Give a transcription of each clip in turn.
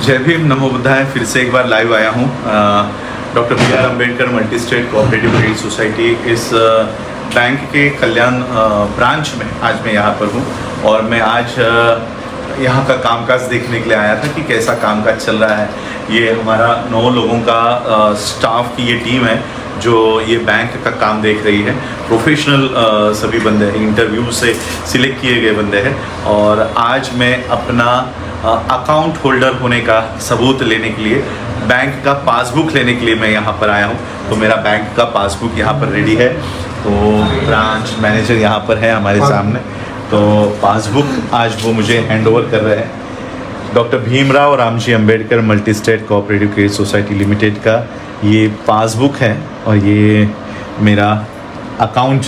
जय भीम, नमो बुद्धाय। फिर से एक बार लाइव आया हूँ। Doctor B R Ambedkar multi state cooperative credit society इस बैंक के कल्याण ब्रांच में आज मैं यहाँ पर हूँ। और मैं आज यहाँ का कामकाज देखने के लिए आया था कि कैसा कामकाज चल रहा है। ये हमारा नौ लोगों का स्टाफ की ये टीम है, जो ये बैंक का काम देख रही है। प्रोफेशनल सभी बंदे हैं। इंटरव्यू से सिलेक्ट किए गए बंदे हैं। और आज मैं अपना अकाउंट होल्डर होने का सबूत लेने के लिए बैंक का पासबुक लेने के लिए मैं यहाँ पर आया हूँ। तो मेरा बैंक का पासबुक यहाँ पर रेडी है। तो ब्रांच मैनेजर यहाँ पर है हमारे सामने। तो पासबुक आज वो मुझे हैंड ओवर कर रहे हैं। Doctor Bhimrao Ramji Ambedkar multi state cooperative credit society limited का ये पासबुक है और ये मेरा अकाउंट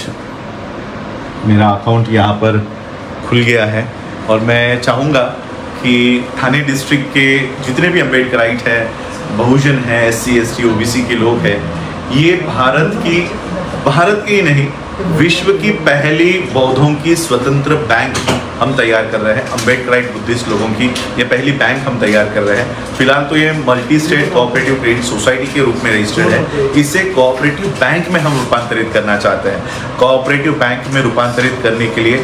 मेरा अकाउंट यहाँ पर खुल गया है। और मैं चाहूँगा कि थाने डिस्ट्रिक्ट के जितने भी अम्बेडकराइट है, बहुजन है S C S T O B C के लोग हैं, ये भारत की भारत की नहीं, विश्व की पहली बौद्धों की स्वतंत्र बैंक हम तैयार कर रहे हैं, अम्बेडकराइट बुद्धिस्ट लोगों की ये पहली बैंक हम तैयार कर रहे हैं। फ़िलहाल तो ये multi state cooperative credit society के रूप में रजिस्टर्ड है। इसे कोऑपरेटिव बैंक में हम रूपांतरित करना चाहते हैं। कोऑपरेटिव बैंक में रूपांतरित करने के लिए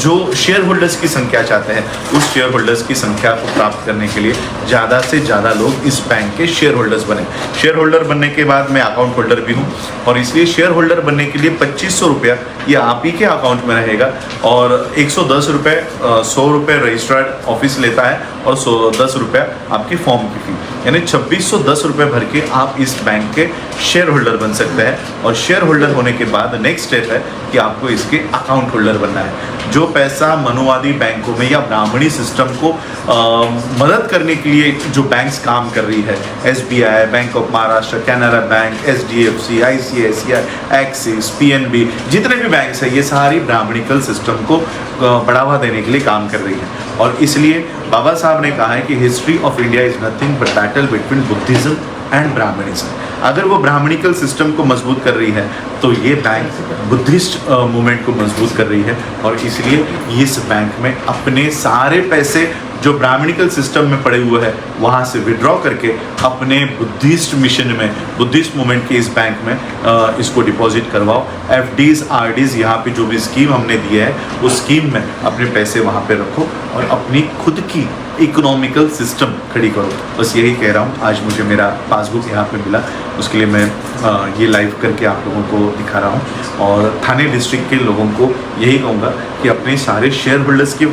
जो शेयर होल्डर्स की संख्या चाहते हैं, उस शेयर होल्डर्स की संख्या को प्राप्त करने के लिए ज़्यादा से ज़्यादा लोग इस बैंक के शेयर होल्डर्स बने। शेयर होल्डर बनने के बाद मैं अकाउंट होल्डर भी हूँ और इसलिए शेयर होल्डर बनने के लिए पच्चीस सौ रुपया ये आप ही के अकाउंट में रहेगा और एक सौ दस रुपये सौ रुपये रजिस्टर्ड ऑफ़िस लेता है और सौ, दस रुपया आपकी फॉर्म की फ़ी। यानी छब्बीस सौ दस रुपये भर के आप इस बैंक के शेयर होल्डर बन सकते हैं। और शेयर होल्डर होने के बाद नेक्स्ट स्टेप है कि आपको इसके अकाउंट होल्डर बनना है। जो पैसा मनुवादी बैंकों में या ब्राह्मणी सिस्टम को अ, मदद करने के लिए जो बैंक्स काम कर रही है S B I bank of Maharashtra Canara bank H D F C I C I C I axis P N B जितने भी बैंक्स हैं ये सारी ब्राह्मणिकल सिस्टम को बढ़ावा देने के लिए काम कर रही है। और इसलिए बाबा साहब ने कहा है कि history of India is nothing but battle between Buddhism and Brahmanism अगर वो ब्राह्मणिकल सिस्टम को मज़बूत कर रही है तो ये बैंक बुद्धिस्ट मूवमेंट को मज़बूत कर रही है और इसलिए इस बैंक में अपने सारे पैसे जो ब्राह्मणिकल सिस्टम में पड़े हुए हैं, वहाँ से विड्रॉ करके अपने बुद्धिस्ट मिशन में बुद्धिस्ट मूवमेंट के इस बैंक में इसको डिपॉजिट करवाओ। एफ़ डीज आर डीज यहाँ पर जो भी स्कीम हमने दिया है, उस स्कीम में अपने पैसे वहाँ पर रखो और अपनी खुद की इकोनॉमिकल सिस्टम खड़ी करो। बस यही कह रहा हूँ, आज मुझे मेरा पासबुक यहाँ पे मिला। उसके लिए मैं ये लाइव करके आप लोगों को दिखा रहा हूँ। और थाने डिस्ट्रिक्ट के लोगों को यही कहूँगा कि अपने सारे शेयर होल्डर्स के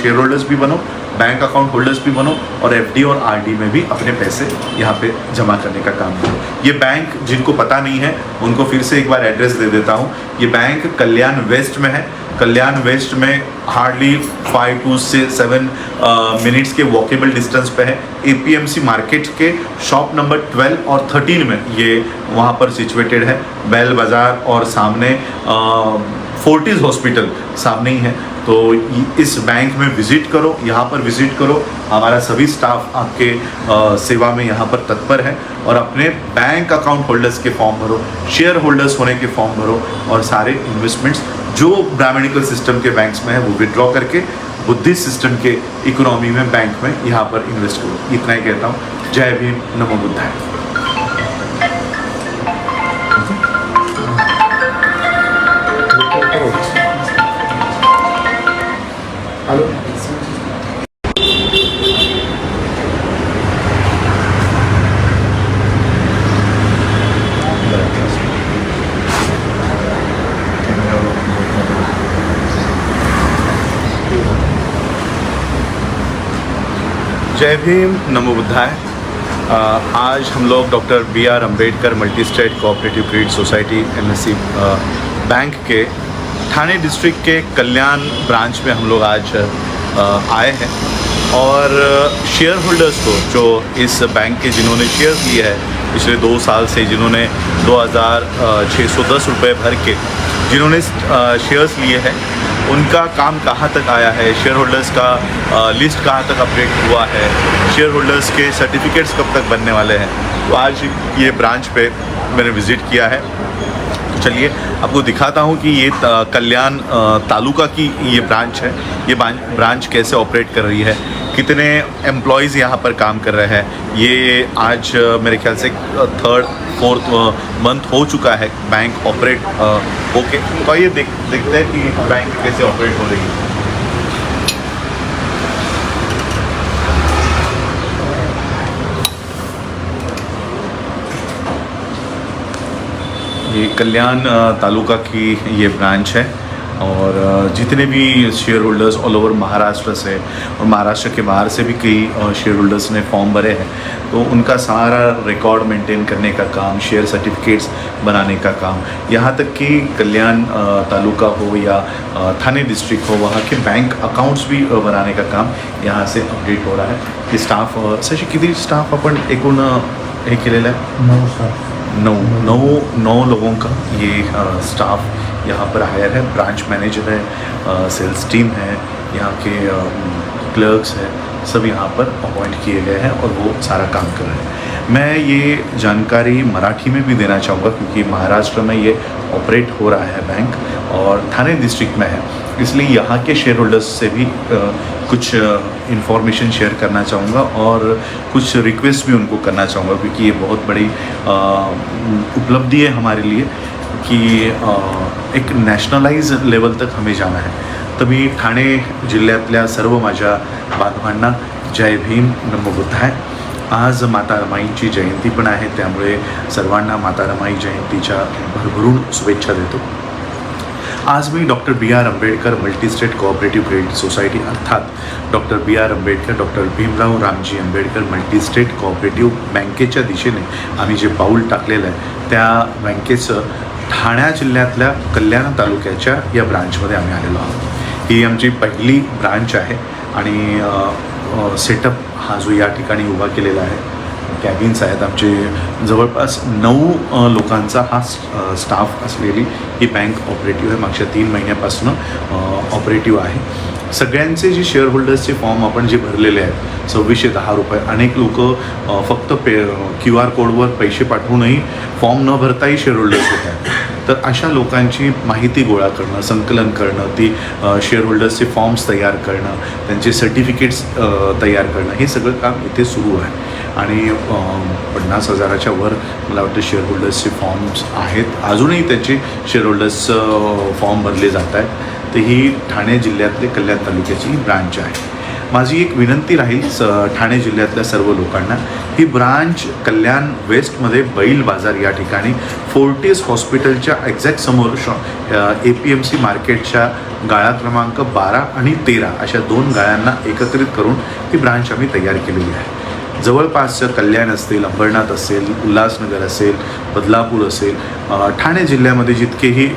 शेयर होल्डर्स भी बनो बैंक अकाउंट होल्डर्स भी बनो और एफडी और आरडी में भी अपने पैसे यहाँ पे जमा करने का काम करो। ये बैंक जिनको पता नहीं है, उनको फिर से एक बार एड्रेस दे देता हूँ। ये बैंक कल्याण वेस्ट में है कल्याण वेस्ट में हार्डली फाइव टू से सेवन मिनट्स के वॉकेबल डिस्टेंस पे है। एपीएमसी मार्केट के शॉप नंबर 12 और 13 में ये वहाँ पर सिचुएटेड है। बैल बाज़ार और सामने फोर्टिस हॉस्पिटल सामने ही है। तो इस बैंक में विज़िट करो यहाँ पर विज़िट करो। हमारा सभी स्टाफ आपके अ, सेवा में यहाँ पर तत्पर है और अपने बैंक अकाउंट होल्डर्स के फॉर्म भरो शेयर होल्डर्स होने के फॉर्म भरो और सारे इन्वेस्टमेंट्स जो ब्राह्मणिकल सिस्टम के बैंक्स में है वो विड्रॉ करके बुद्धिस्ट सिस्टम के इकोनॉमी में बैंक में यहाँ पर इन्वेस्ट करो। इतना ही कहता हूँ। जय भीम नमो बुद्धाय। जय भीम, नमो बुद्धाय। आज हम लोग doctor B R Ambedkar multi state cooperative credit society, M S C bank के ठाणे डिस्ट्रिक्ट के कल्याण ब्रांच में हम लोग आज आए हैं। और शेयर होल्डर्स को, जो इस बैंक के जिन्होंने शेयर लिए है, पिछले दो साल से जिन्होंने दो हज़ार छः सौ दस रुपये भर के, जिन्होंने शेयर्स लिए हैं उनका काम कहाँ तक आया है? शेयर होल्डर्स का लिस्ट कहाँ तक अपडेट हुआ है? शेयर होल्डर्स के सर्टिफिकेट्स कब तक बनने वाले हैं? तो आज ये ब्रांच पे मैंने विज़िट किया है। तो चलिए, आपको दिखाता हूँ कि ये कल्याण तालुका की ये ब्रांच है। ये ब्रांच कैसे ऑपरेट कर रही है? कितने एम्प्लॉयज़ यहाँ पर काम कर रहे हैं? ये आज मेरे ख्याल से थर्ड फोर्थ मंथ हो चुका है बैंक ऑपरेट होके तो ये देख, देखते हैं कि बैंक कैसे ऑपरेट हो रही है। ये कल्याण तालुका की ये ब्रांच है। और जितने भी share holders all over Maharashtra से और महाराष्ट्र के बाहर से भी कई शेयर होल्डर्स ने फॉर्म भरे हैं तो उनका सारा रिकॉर्ड मेंटेन करने का काम शेयर सर्टिफिकेट्स बनाने का काम यहाँ तक कि कल्याण तालुका हो या थाने डिस्ट्रिक्ट हो वहाँ के बैंक अकाउंट्स भी बनाने का काम यहाँ से अपडेट हो रहा है। की स्टाफ सशी किती स्टाफ आपण एकूण हे केलेलं आहे नऊ स्टाफ नौ नौ नौ लोगों का ये स्टाफ यहाँ पर हायर है ब्रांच मैनेजर है सेल्स टीम है, यहाँ के क्लर्क्स हैं, सब यहाँ पर अपॉइंट किए गए हैं और वो सारा काम कर रहे हैं। मैं ये जानकारी मराठी में भी देना चाहूँगा क्योंकि महाराष्ट्र में ये ऑपरेट हो रहा है बैंक और थाने डिस्ट्रिक्ट में है। इसलिए यहाँ के शेयर होल्डर्स से भी कुछ इंफॉर्मेशन शेयर करना चाहूँगा और कुछ रिक्वेस्ट भी उनको करना चाहूँगा क्योंकि ये बहुत बड़ी उपलब्धि है हमारे लिए। की एक नॅशनलाइज लेवल तक हमें जाना है. तर मी ठाणे जिल्ह्यातल्या सर्व माझ्या बांधवांना जय भीम नमो बुद्धाय. आज माता रमाईंची जयंती पण आहे त्यामुळे सर्वांना माता रमाई जयंतीच्या भरभरून शुभेच्छा देतो. आज मी doctor B R Ambedkar multistate cooperative credit society अर्थात doctor B R Ambedkar doctor Bhimrao Ramji Ambedkar multistate cooperative बँकेच्या दिशेने आम्ही जे पाऊल टाकलेलं आहे त्या बँकेचं ठाण्या जिल्ह्यातल्या कल्याण तालुक्याच्या या ब्रांचमध्ये आम्ही आलेलो आहोत. ही आमची पहिली ब्रांच आहे आणि सेटअप हा जो या ठिकाणी उभा केलेला आहे. कॅबिन्स आहेत आमचे. जवळपास नऊ लोकांचा हा स्टाफ असलेली ही बँक ऑपरेटिव्ह आहे. मागच्या तीन महिन्यापासून ऑपरेटिव्ह आहे. सगळ्यांचे जे शेअर होल्डर्सचे फॉर्म आपण जे भरलेले आहेत सव्वीसशे दहा रुपये. अनेक लोक फक्त पे क्यू आर कोडवर पैसे पाठवूनही फॉर्म न भरताही शेअर होल्डर्स होत आहेत. तर अशा लोकांची माहिती गोळा करणं संकलन करणं ती शेअर होल्डर्सचे फॉर्म्स तयार करणं त्यांचे सर्टिफिकेट्स तयार करणं हे सगळं काम इथे सुरू आहे. आणि पन्नास हजाराच्या वर मला वाटतं शेअर होल्डर्सचे फॉर्म्स आहेत. अजूनही त्याचे शेअर होल्डर्स फॉर्म भरले जात आहेत. तर ही ठाणे जिल्ह्यातले कल्याण तालुक्याची ही ब्रांच आहे. माझी एक विनंती राहील स ठाणे जिल्ह्यातल्या सर्व लोकांना ही ब्रांच कल्याण वेस्टमध्ये बैल बाजार या ठिकाणी फोर्टिस हॉस्पिटलच्या एक्झॅक्ट समोर शॉ ए पी एम सी मार्केटच्या गाळा क्रमांक बारा आणि तेरा अशा दोन गाळ्यांना एकत्रित करून ही ब्रांच आम्ही तयार केलेली आहे. जवळपासचं कल्याण असतील अंबरनाथ असेल उल्हासनगर असेल बदलापूर असेल ठाणे जिल्ह्यामध्ये जितकेही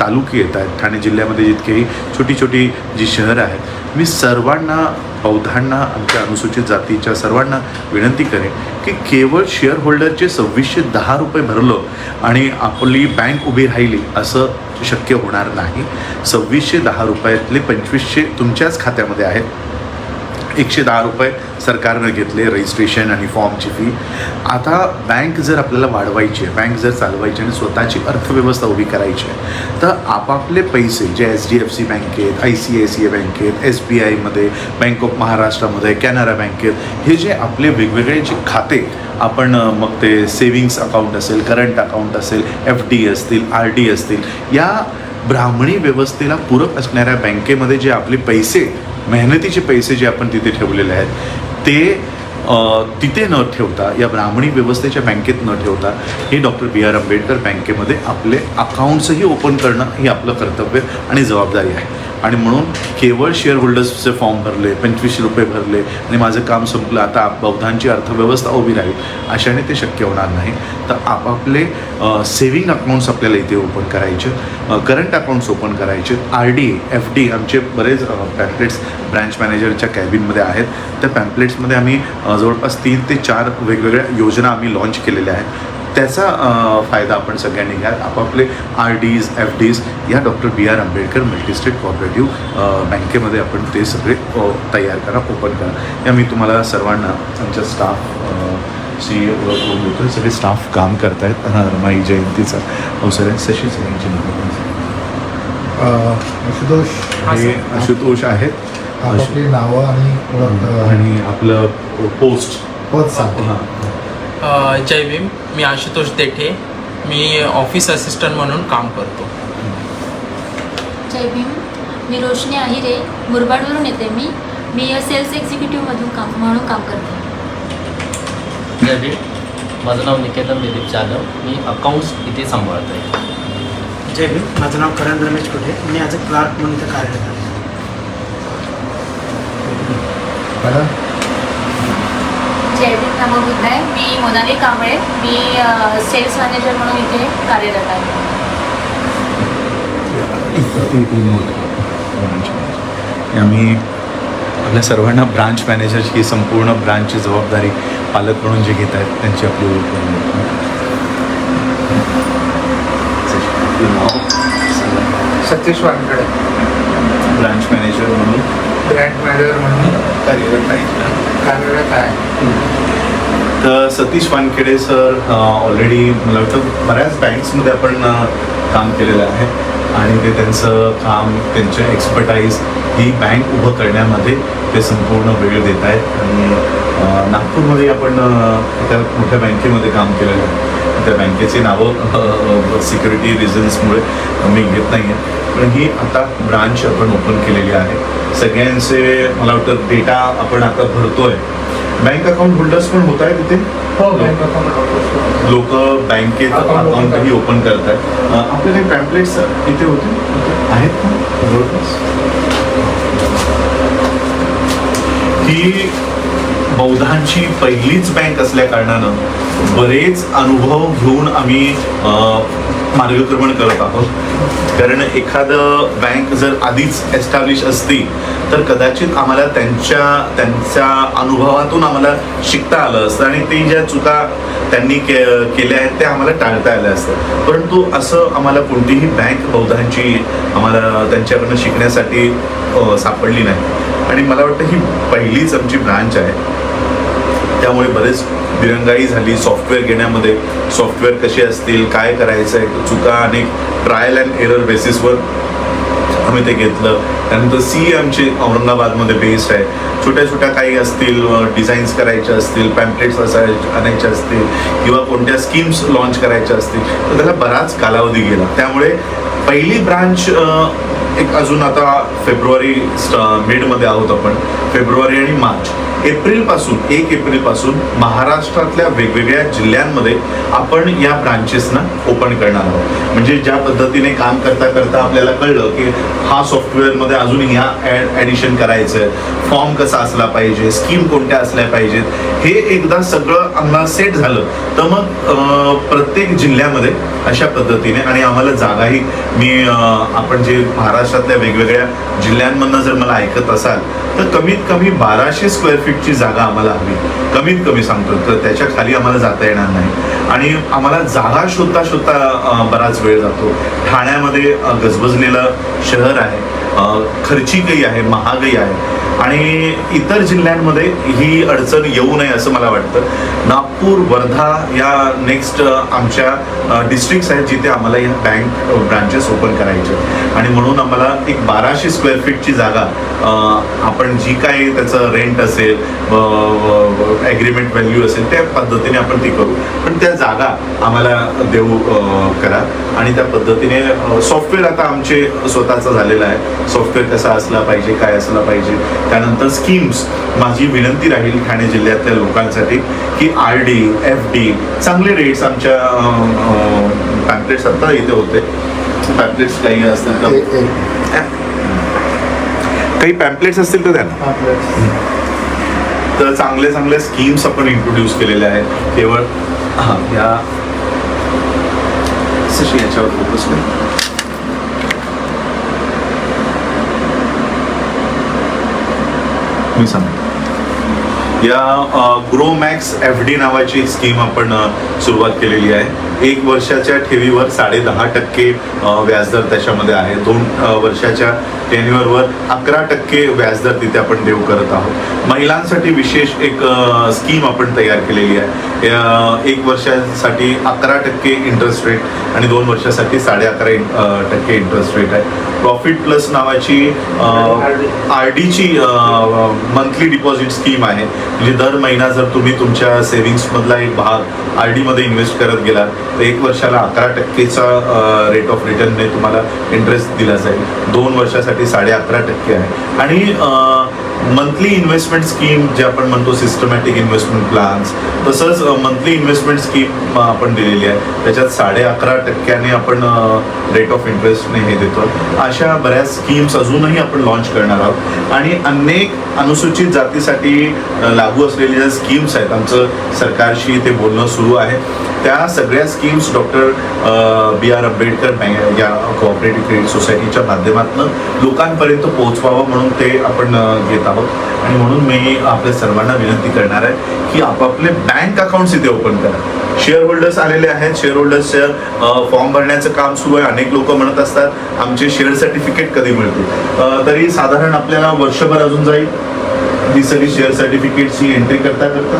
तालुके येत आहेत ठाणे जिल्ह्यामध्ये जितकेही छोटी छोटी जी शहरं आहेत मी सर्वांना बौद्धांना आमच्या अनुसूचित जातीच्या सर्वांना विनंती करेन की केवळ शेअर होल्डरचे सव्वीसशे दहा रुपये भरलं आणि आपली बँक उभी राहिली असं शक्य होणार नाही. सव्वीसशे दहा रुपयातले पंचवीसशे तुमच्याच खात्यामध्ये आहेत. एकशे दहा रुपये सरकारनं घेतले रजिस्ट्रेशन आणि फॉर्मची फी आता बँक जर आपल्याला वाढवायची आहे बँक जर चालवायची आणि स्वतःची अर्थव्यवस्था उभी करायची आहे तर आपापले पैसे जे एच डी एफ सी बँकेत I C I C I बँकेत एस बी आयमध्ये बँक ऑफ महाराष्ट्रामध्ये कॅनरा बँकेत हे जे आपले वेगवेगळे जे खाते आपण मग ते सेविंग्स अकाउंट असेल करंट अकाउंट असेल एफ डी असतील आर डी असतील या ब्राह्मणी व्यवस्थेला पूरक असणाऱ्या बँकेमध्ये जे आपले पैसे मेहनतीचे पैसे जे आपण तिथे ठेवलेले आहेत ते तिथे न ठेवता या ब्राह्मणी व्यवस्थेच्या बँकेत न ठेवता हे डॉक्टर बी आर आंबेडकर बँकेमध्ये आपले अकाउंट्सही ओपन करणं ही आपलं कर्तव्य आणि जबाबदारी आहे. आणि म्हणून केवळ शेअर होल्डर्सचे फॉर्म भरले पंचवीसशे रुपये भरले आणि माझं काम संपलं आता बौद्धांची अर्थव्यवस्था उभी राहील अशाने ते शक्य होणार नाही. तर आपापले सेविंग अकाउंट्स आपल्याला इथे ओपन करायचे. करंट अकाउंट्स ओपन करायचे. आर डी एफ डी आमचे बरेच पॅम्पलेट्स ब्रँच मॅनेजरच्या कॅबिनमध्ये आहेत. त्या पॅम्पलेट्समध्ये आम्ही जवळपास तीन ते चार वेगवेगळ्या योजना आम्ही लॉन्च केलेल्या आहेत. त्याचा फायदा आपण सगळ्यांनी घ्या आपापले आर डीज एफ डीज या doctor B R Ambedkar multistate cooperative बँकेमध्ये आपण ते सगळे तयार करा ओपन करा. या मी तुम्हाला सर्वांना आमच्या स्टाफ सी ओळख देतो सगळे स्टाफ काम करत आहेत रमाई जयंतीचा अवसर आहे. शशी सगळ्यांची नावं आशुतोष. हे आशुतोष आहेत. आपापली नावं आणि आणि आपलं पोस्ट. पद सांगा. अ, जय भीम मी आशुतोष देठे. मी ऑफिस असिस्टंट म्हणून काम करतो. जय भीम मी रोशनी आहिरे मुरबाडवरून येते मी. मी सेल्स एक्झिक्युटिव्हमधून काम म्हणून काम करते. जय भीम माझं नाव निकेतन दिलीप जाधव. मी अकाउंट्स इथे सांभाळतो आहे जय भीम माझं नाव करण रमेश कुठे? मी ॲज अ क्लार्क म्हणून इथं कार्यरत आहे. मॅडम जय भीम नमो बुद्धाय मी मोनाली कांबळे मी सेल्स मॅनेजर म्हणून इथे कार्यरत आहे. आम्ही आपल्या सर्वांना ब्रांच मॅनेजरची ही संपूर्ण ब्रांचची जबाबदारी पालक म्हणून जे घेत आहेत त्यांची आपली ओळख करून. सतीश वानकडे ब्रांच मॅनेजर म्हणून. ब्रँड मॅनेजर म्हणून. कार्यरत आहे. कार्यरत आहे तर सतीश वानखेडे सर ऑलरेडी मला वाटतं बऱ्याच बँक्समध्ये आपण काम केलेलं आहे. आणि ते त्यांचं काम त्यांच्या एक्सपर्टाईज ही बँक उभं करण्यामध्ये ते संपूर्ण वेळ देत आहेत. आणि नागपूरमध्ये आपण त्या एका मोठ्या बँकेमध्ये काम केलेलं आहे. त्या बँकेची नावं सिक्युरिटी रिझन्समुळे मी घेत नाही आहे पण ही आता ब्रांच आपण ओपन केलेली आहे. सगळ्यांचे मला वाटतं डेटा आपण आता भरतोय. बँक अकाउंट होल्डर्स पण होत आहे तिथे हो लोक बँकेत अकाउंटही ओपन करत आहेत आपले काही पॅम्पलेट्स इथे होते? आहेत का? जवळपास? ही बौद्धांची पहिलीच बँक असल्या कारणानं बरेच अनुभव घेऊन आम्ही मार्गक्रमण करत आहोत. कारण एखादं बँक जर आधीच एस्टॅब्लिश असती तर कदाचित आम्हाला त्यांच्या त्यांच्या अनुभवातून आम्हाला शिकता आलं असतं आणि ते ज्या चुका त्यांनी के केल्या आहेत त्या आम्हाला टाळता आल्या असतं. परंतु असं आम्हाला कोणतीही बँक बौद्धांची आम्हाला त्यांच्याकडनं शिकण्यासाठी सापडली नाही. आणि मला वाटतं ही पहिलीच आमची ब्रांच आहे. त्यामुळे बरेच दिरंगाई झाली. सॉफ्टवेअर घेण्यामध्ये सॉफ्टवेअर कसे असतील काय करायचं आहे चुका आणि ट्रायल अँड एरर बेसिसवर आम्ही ते घेतलं. त्यानंतर सी आमचे औरंगाबादमध्ये बेस्ड आहे. छोट्या छोट्या काही असतील डिझाईन्स करायच्या असतील पॅम्पलेट्स असाय आणायच्या असतील किंवा कोणत्या स्कीम्स लॉन्च करायच्या असतील तर त्याला बराच कालावधी गेला. त्यामुळे पहिली ब्रांच एक अजून आता फेब्रुवारी मिडमध्ये आहोत आपण. फेब्रुवारी आणि मार्च एप्रिलपासून एक एप्रिलपासून महाराष्ट्रातल्या वेगवेगळ्या जिल्ह्यांमध्ये आपण या ब्रांचेसना ओपन करणार आहोत. म्हणजे ज्या पद्धतीने काम करता करता आपल्याला कळलं की हा सॉफ्टवेअरमध्ये अजून ह्या ॲडिशन करायचं आहे फॉर्म कसा असला पाहिजे स्कीम कोणत्या असल्या पाहिजेत हे एकदा सगळं आम्हाला सेट झालं तर मग प्रत्येक जिल्ह्यामध्ये अशा पद्धतीने आणि आम्हाला जागाही मी आपण जे महाराष्ट्रातल्या वेगवेगळ्या जिल्ह्यांमधनं जर मला ऐकत असाल तर कमीत कमी बाराशे स्क्वेअर फीटची जागा आम्हाला हवी. कमीत कमी सांगतो तर त्याच्याखाली आम्हाला जाता येणार नाही. आणि आम्हाला जागा शोधता शोधता बराच वेळ जातो. ठाण्यामध्ये गजबजलेलं शहर आहे. खर्चिकही आहे महागही आहे. आणि इतर जिल्ह्यांमध्ये ही अडचण येऊ नये असं मला वाटतं. नागपूर वर्धा या नेक्स्ट आमच्या डिस्ट्रिक्ट्स आहेत जिथे आम्हाला या बँक ब्रांचेस ओपन करायचे आणि म्हणून आम्हाला एक बाराशे स्क्वेअर फीटची जागा आपण जी काही त्याचं रेंट असेल ॲग्रीमेंट व्हॅल्यू असेल त्या पद्धतीने आपण ती करू. पण त्या जागा आम्हाला देऊ करा. आणि त्या पद्धतीने सॉफ्टवेअर आता आमचे स्वतःचं झालेलं आहे. सॉफ्टवेअर कसा असला पाहिजे काय असला पाहिजे. त्यानंतर स्कीम्स माझी विनंती राहील ठाणे जिल्ह्यातल्या लोकांसाठी की आर डी एफ डी चांगले रेट्स आमच्या पॅम्पलेट्स आता इथे होते. पॅम्पलेट्स काही असतील तर. काही पॅम्पलेट्स असतील तर द्या ना. तर चांगले चांगले स्कीम्स आपण इंट्रोड्यूस केलेल्या आहेत. केवळ हां या. याच्यावर फोकस करू. मी सांगतो. या ग्रो मॅक्स एफ डी नावाची स्कीम आपण सुरुवात केलेली आहे. एक वर्षाच्या ठेवीवर साडे दहा टक्के व्याजदर त्याच्यामध्ये आहे. दोन वर्षाच्या टेन्युअरवर अकरा टक्के व्याजदर तिथे आपण देऊ करत आहोत. महिलांसाठी विशेष एक स्कीम आपण तयार केलेली आहे. एक वर्षासाठी अकरा टक्के इंटरेस्ट रेट आणि दोन वर्षासाठी साडे अकरा टक्के इंटरेस्ट रेट आहे. प्रॉफिट प्लस नावाची आर डीची मंथली डिपॉझिट स्कीम आहे. म्हणजे दर महिना जर तुम्ही तुमच्या सेव्हिंग्समधला एक भाग आर डीमध्ये इन्व्हेस्ट करत गेलात एक वर्षाला अकरा टक्केचा रेट ऑफ रिटर्नने तुम्हाला इंटरेस्ट दिला जाईल. दोन वर्षासाठी साडे अकरा टक्के आहे. आणि मंथली इन्व्हेस्टमेंट स्कीम जे आपण म्हणतो सिस्टमॅटिक इन्व्हेस्टमेंट प्लॅन्स तसंच मंथली इन्व्हेस्टमेंट स्कीम आपण दिलेली आहे. त्याच्यात साडे अकरा टक्क्याने आपण रेट ऑफ इंटरेस्टने हे देतो. अशा बऱ्याच स्कीम्स अजूनही आपण लॉन्च करणार आहोत. आणि अनेक अनुसूचित जातीसाठी लागू असलेल्या ज्या स्कीम्स आहेत. आमचं सरकारशी ते बोलणं सुरू आहे. त्या सगळ्या schemes doctor B R Ambedkar bank या कोऑपरेटिव्ह क्रेडिट सोसायटीच्या माध्यमातून लोकांपर्यंत पोहोचवावं म्हणून ते आपण घेत आहोत. आणि म्हणून मी आपल्या सर्वांना विनंती करणार आहे की आपापले बँक अकाउंट्स इथे ओपन करा. शेअर होल्डर्स आलेले आहेत. शेअर होल्डर्सच्या फॉर्म भरण्याचं काम सुरू आहे. अनेक लोक म्हणत असतात आमचे शेअर सर्टिफिकेट कधी मिळतील? तरी साधारण आपल्याला वर्षभर अजून जाईल. ही सगळी शेअर सर्टिफिकेटची एंट्री करता करता?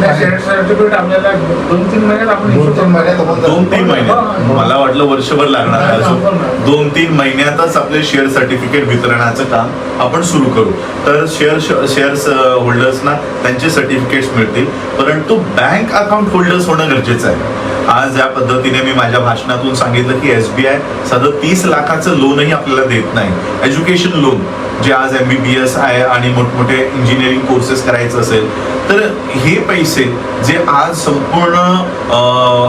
नाही शेअर सर्टिफिकेट आपल्याला दोन तीन महिन्यात आपण दोन issue तीन करू. महिन्यात आपण दोन तीन महिन्यात. मला वाटलं वर्षभर लागणार आहे अजून. दोन तीन महिन्यातच आपले शेअर सर्टिफिकेट वितरणाचं काम आपण सुरू करू. तर शेअर शेअर्स होल्डर्सना त्यांचे सर्टिफिकेट्स मिळतील. परंतु बँक अकाउंट होल्डर्स होणं गरजेचं आहे. आज या पद्धतीने मी माझ्या भाषणातून सांगितलं की एस बी आय साधं तीस लाखाचं लोनही आपल्याला देत नाही. एज्युकेशन लोन जे आज एम बी बी एस आहे आणि मोठमोठे इंजिनिअरिंग कोर्सेस करायचं असेल तर हे पैसे जे आज संपूर्ण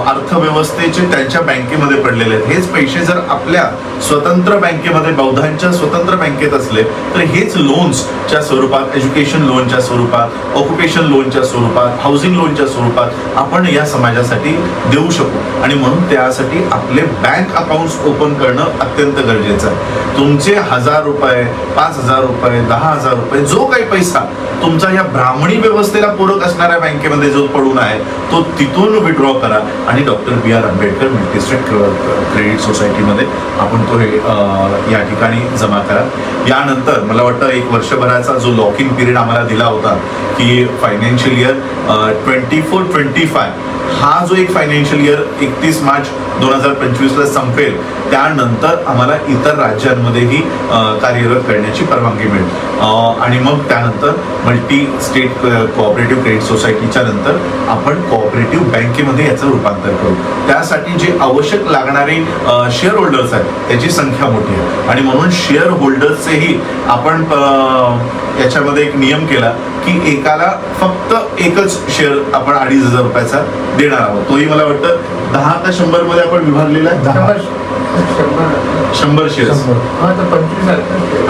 अर्थव्यवस्थेचे त्यांच्या बँकेमध्ये पडलेले आहेत हेच पैसे जर आपल्या स्वतंत्र बँकेमध्ये बौद्धांच्या स्वतंत्र बँकेत असले तर हेच लोन्सच्या स्वरूपात एज्युकेशन लोनच्या स्वरूपात ऑक्युपेशन लोनच्या स्वरूपात हाऊसिंग लोनच्या स्वरूपात आपण या समाजासाठी देऊ शकू. आणि म्हणून त्यासाठी आपले बँक अकाउंट्स ओपन करणं अत्यंत गरजेचं आहे. तुमचे हजार रुपये पाच हजार रुपये दहा हजार रुपये जो काही पैसा तुमचा या ब्राह्मणी व्यवस्थेला पूरक असणाऱ्या बँकेमध्ये जो पडून आहे तो तिथून विड्रॉ करा. आणि doctor B R Ambedkar multistate credit सोसायटीमध्ये आपण तो हे या ठिकाणी जमा करा. यानंतर मला वाटतं एक वर्षभराचा जो लॉक इन पिरियड आम्हाला दिला होता की financial year twenty four twenty five हा जो एक फायनान्शियल इयर एकतीस मार्च दोन हजार पंचवीसला संपेल. त्यानंतर आम्हाला इतर राज्यांमध्येही कार्यरत करण्याची परवानगी मिळेल. आणि मग त्यानंतर मल्टी स्टेट कोऑपरेटिव्ह क्रेडिट सोसायटीच्या नंतर आपण कोऑपरेटिव्ह बँकेमध्ये याचं रूपांतर करू. त्यासाठी जे आवश्यक लागणारे शेअर होल्डर्स आहेत त्याची संख्या मोठी आहे. आणि म्हणून शेअर होल्डर्सचेही आपण याच्यामध्ये एक नियम केला की एकाला फक्त एकच शेअर आपण अडीच हजार रुपयाचा देणार आहोत. तोही मला वाटतं दहा का शंभरमध्ये आपण विभागलेला आहे? दहा. शंभर शेअर्स.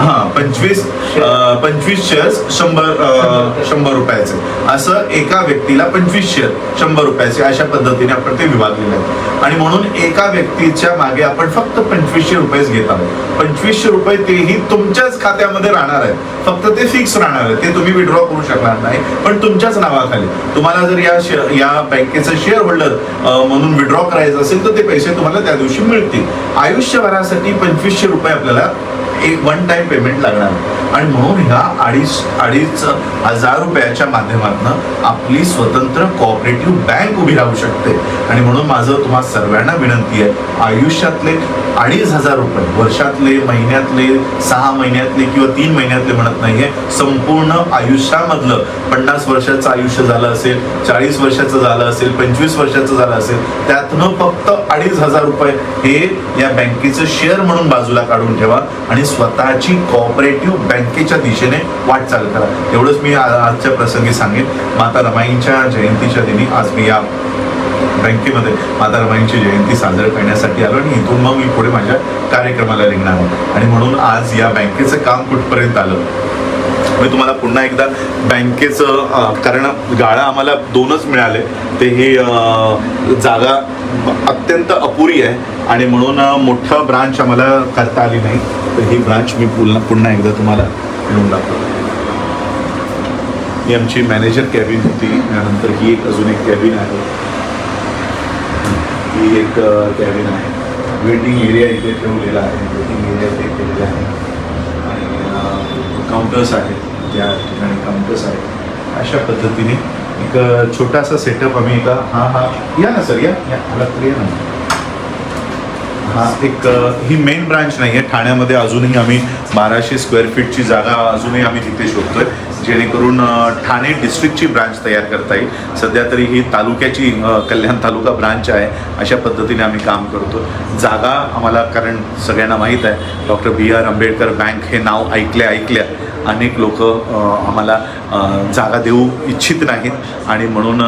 हा पंचवीस. हा पंचवीस शेअर्स शंभर शंभर रुपयाचे. असं एका व्यक्तीला पंचवीस शेअर शंभर रुपयाचे अशा पद्धतीने आपण ते विभागलेले आहे. आणि म्हणून एका व्यक्तीच्या मागे आपण फक्त पंचवीसशे रुपयेच घेत आहोत. पंचवीसशे रुपये तेही तुमच्याच खात्यामध्ये राहणार आहेत. फक्त ते फिक्स राहणार आहे ते तुम्ही विड्रॉ करू शकणार नाही पण तुमच्याच नावाखाली. तुम्हाला जर या या बँकेचं शेअर होल्डर म्हणून विड्रॉ करायचं असेल तर ते पैसे तुम्हाला त्या दिवशी मिळतील. आयुष्यभरासाठी पंचवीसशे रुपये आपल्याला एक वन टाइम पेमेंट लागणार. आणि म्हणून ह्या अडीच अडीच हजार रुपयाच्या माध्यमातून आपली स्वतंत्र कोऑपरेटिव्ह बँक उभी राहू शकते. आणि म्हणून माझं तुम्हा सर्वांना विनंती आहे आयुष्यातले अडीच हजार रुपये वर्षातले महिन्यातले सहा महिन्यातले किंवा तीन महिन्यातले म्हणत नाहीये संपूर्ण आयुष्यामधलं पन्नास वर्षाचं आयुष्य झालं असेल चाळीस वर्षाचं झालं असेल पंचवीस वर्षाचं झालं असेल त्यातनं फक्त अडीच हजार रुपये हे या बँकेचं शेअर म्हणून बाजूला काढून ठेवा आणि स्वतःची कॉपरेटिव्ह बँकेच्या दिशेने वाटचाल करा. एवढंच मी आजच्या प्रसंगी सांगेन. माता रमाईंच्या जयंतीच्या दिनी आज मी या बँकेमध्ये माता रमाईंची जयंती साजरी करण्यासाठी आलो आणि इथून मग मी पुढे माझ्या कार्यक्रमाला निघणार आहे. आणि म्हणून आज या बँकेचं काम कुठपर्यंत आलं? मी तुम्हाला पुन्हा एकदा बँकेचं कारण गाळा आम्हाला दोनच मिळाले. ते ही जागा अत्यंत अपुरी आहे आणि म्हणून मोठं ब्रांच आम्हाला करता आली नाही. तर ही ब्रांच मी पुन्हा पुन्हा एकदा तुम्हाला मिळून दाखवतो ही आमची मॅनेजर कॅबिन होती त्यानंतर ही एक अजून एक कॅबिन आहे. ही एक कॅबिन आहे. वेटिंग एरिया इथे ठेवलेला आहे वेटिंग एरिया इथे केलेला आहे. आणि काउंटर्स आहेत त्या ठिकाणी काउंटर्स आहेत. अशा पद्धतीने एक छोटासा सेटअप आम्ही एका हां हां या ना सर या या आला तर या ना हा एक ही मेन ब्रांच नाही आहे ठाण्यामध्ये अजूनही आम्ही बाराशे स्क्वेअर फीटची जागा अजूनही आम्ही तिथे शोधतोय. जेणेकरून ठाणे डिस्ट्रिक्टची ब्रांच तयार करता येईल. सध्या तरी ही तालुक्याची कल्याण तालुका ब्रांच आहे. अशा पद्धतीने आम्ही काम करतो. जागा आम्हाला कारण सगळ्यांना माहीत आहे doctor B R Ambedkar bank हे नाव ऐकल्या ऐकल्या अनेक लोक आम्हाला जागा देऊ इच्छित नाहीत आणि म्हणून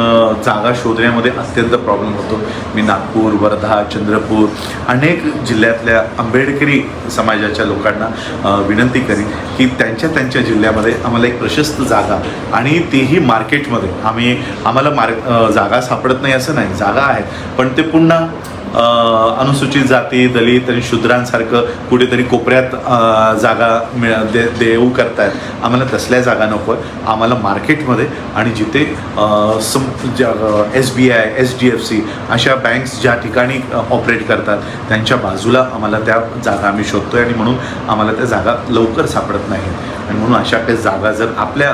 जागा शोधण्यामध्ये अत्यंत प्रॉब्लेम होतो. मी नागपूर वर्धा चंद्रपूर अनेक जिल्ह्यातल्या आंबेडकरी समाजाच्या लोकांना विनंती करीन की त्यांच्या त्यांच्या जिल्ह्यामध्ये आम्हाला एक प्रशस्त जागा आणि तेही मार्केटमध्ये. आम्ही आम्हाला मार्क जागा सापडत नाही असं नाही. जागा आहेत पण ते पुन्हा अनुसूचित जाती दलित आणि शूद्रांसारखं कुठेतरी कोपऱ्यात जागा मिळ दे देऊ करतायत. आम्हाला तसल्या जागा नको आहे आम्हाला मार्केटमध्ये आणि जिथे some S B I H D F C अशा बँक्स ज्या ठिकाणी ऑपरेट करतात त्यांच्या बाजूला आम्हाला त्या जागा आम्ही शोधतोय आणि म्हणून आम्हाला त्या जागा लवकर सापडत नाही आणि म्हणून अशा काही जागा जर आपल्या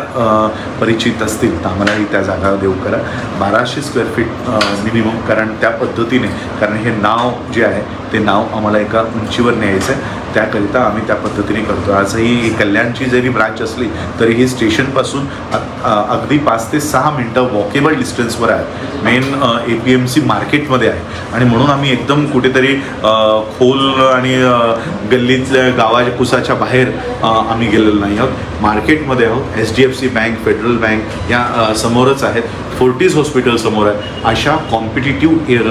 परिचित असतील तर आम्हालाही त्या जागा देऊ करा. बाराशे स्क्वेअर फीट मिनिमम कारण त्या पद्धतीने कारण हे नाव जे आहे ते नाव आम्हाला एका उंचीवर न्यायचं आहे. त्याकरिता आम्ही त्या पद्धतीने करतो. आजही कल्याणची जरी ब्रांच असली तरी ही स्टेशनपासून अगदी पाच ते सहा मिनटं वॉकेबल डिस्टन्सवर आहे. Main A P M C मार्केटमध्ये आहे. आणि म्हणून आम्ही एकदम कुठेतरी खोल आणि अ, गल्लीतल्या गावाच्या कुसाच्या बाहेर आम्ही गेलेलो नाही आहोत. मार्केटमध्ये आहोत. H D F C bank federal bank या समोरच आहेत. फोर्टीज हॉस्पिटल समोर आहे. अशा कॉम्पिटिटिव्ह एर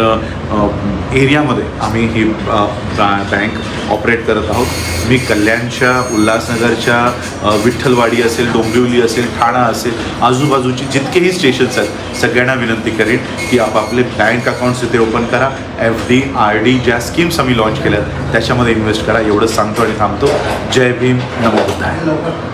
एरियामध्ये आम्ही ही बँक ऑपरेट करत आहोत. मी कल्याणच्या उल्हासनगरच्या विठ्ठलवाडी असेल डोंबिवली असेल ठाणा असेल आजूबाजूची जितकेही स्टेशन्स आहेत सगळ्यांना विनंती करेन की आपापले बँक अकाउंट्स इथे ओपन करा. एफ डी आर डी ज्या स्कीम्स आम्ही लॉन्च केल्या त्याच्यामध्ये इन्व्हेस्ट करा. एवढंच सांगतो आणि थांबतो. जय भीम. नमो बुद्धाय.